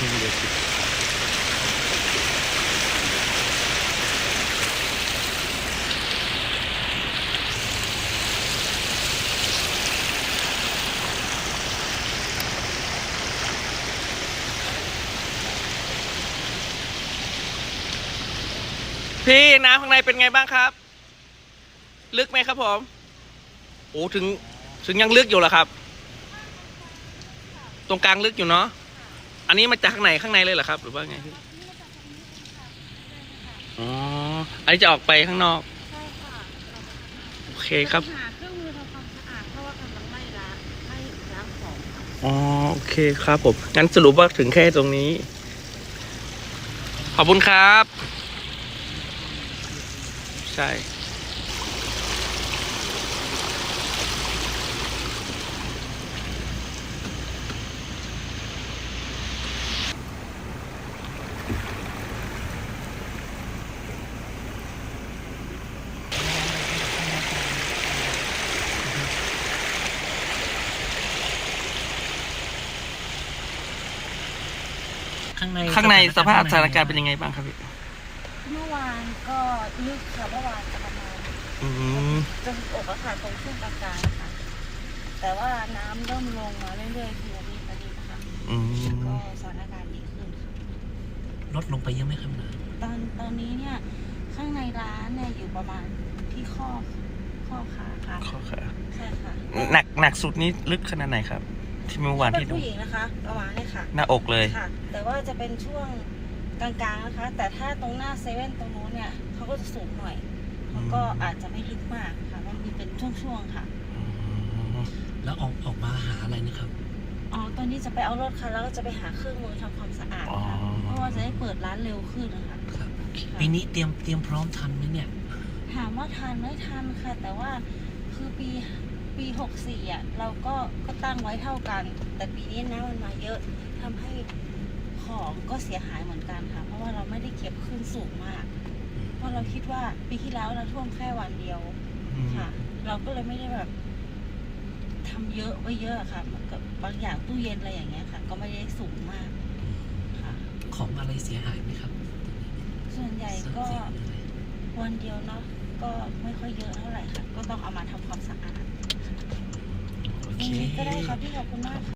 นี่เดี๋ยวสิพี่น้ำข้างในเป็นไงบ้างครับ ลึกไหมครับผม โอ้ถึงถึงยังลึกอยู่เหรอครับ ตรงกลางลึกอยู่เนาะ นนี้มาจากข้างในข้างในเลยเหรอครับ หรือว่าไงพี่อ๋ออันนี้จะออกไปข้างนอก ใช่ค่ะโอเคครับ หาเครื่องมือทำความสะอาดเพราะว่ากำลังไล่ล้างไล่ล้างของค่ะอ๋อโอเคครับผม งั้นสรุปว่าถึงแค่ตรงนี้ ขอบคุณครับ ใช่ ข้างในข้างในสภาพสถานการณ์เป็นยังไงบ้างครับพี่เมื่อวานก็ลึกค่ะเมื่อวานจะประมาณอืมจนอกอะค่ะตรงช่วงกลางๆนะคะแต่ว่าน้ำเริ่มลงมาเรื่อยๆคือวันนี้ตอนนี้นะคะอืมก็สถานการณ์ดีขึ้นค่ะลดลงไปเยอะไหมครับนะตอนตอนนี้เนี่ยข้างในร้านเนี่ยอยู่ประมาณที่ข้อข้อขาค่ะข้อขาใช่ค่ะ หนักหนักสุดนี้ลึกขนาดไหนครับ ที่เมื่อวานเป็ที่นดูผู้หญิงนะคะ ประมาณนี้ค่ะหน้าอกเลย ค่ะ แต่ว่าจะเป็นช่วงกลางๆนะคะ แต่ถ้าตรงหน้าเซเว่นตรงนู้นเนี่ยเขาก็จะสูงหน่อยเขาก็อาจจะไม่ลึกมากค่ะ มันมีเป็นช่วงๆค่ะ แล้วออกออกมาหาอะไรนะครับ อ๋อ ตอนนี้จะไปเอารถค่ะแล้วก็จะไปหาเครื่องมือทำความสะอาดอ๋อค่ะเพราะว่าจะได้เปิดร้านเร็วขึ้นนะคะ ครับปีนี้เตรียมเตรียมพร้อมทันไหมเนี่ย ถามว่าทันไม่ทันค่ะ แต่ว่าคือปี ปีหกสี่อะเราก็ก็ตั้งไว้เท่ากัน แต่ปีนี้น้ำมันมาเยอะทำให้ของก็เสียหายเหมือนกันค่ะ เพราะว่าเราไม่ได้เก็บขึ้นสูงมาก เพราะเราคิดว่าปีที่แล้วเราท่วมแค่วันเดียวอืมค่ะ เราก็เลยไม่ได้แบบทำเยอะไว้เยอะอะค่ะเหมือนกับบางอย่างตู้เย็นอะไรอย่างเงี้ยค่ะ ก็ไม่ได้สูงมากค่ะ ของอะไรเสียหายไหมครับ ส่วนใหญ่ทรัพก็ย์สินอะไรวันเดียวเนาะก็ไม่ค่อยเยอะเท่าไหร่ค่ะ ก็ต้องเอามาทำความสะอาดโอ เคยังไงก็ได้ครับพี่ขอบคุณมากค่ะ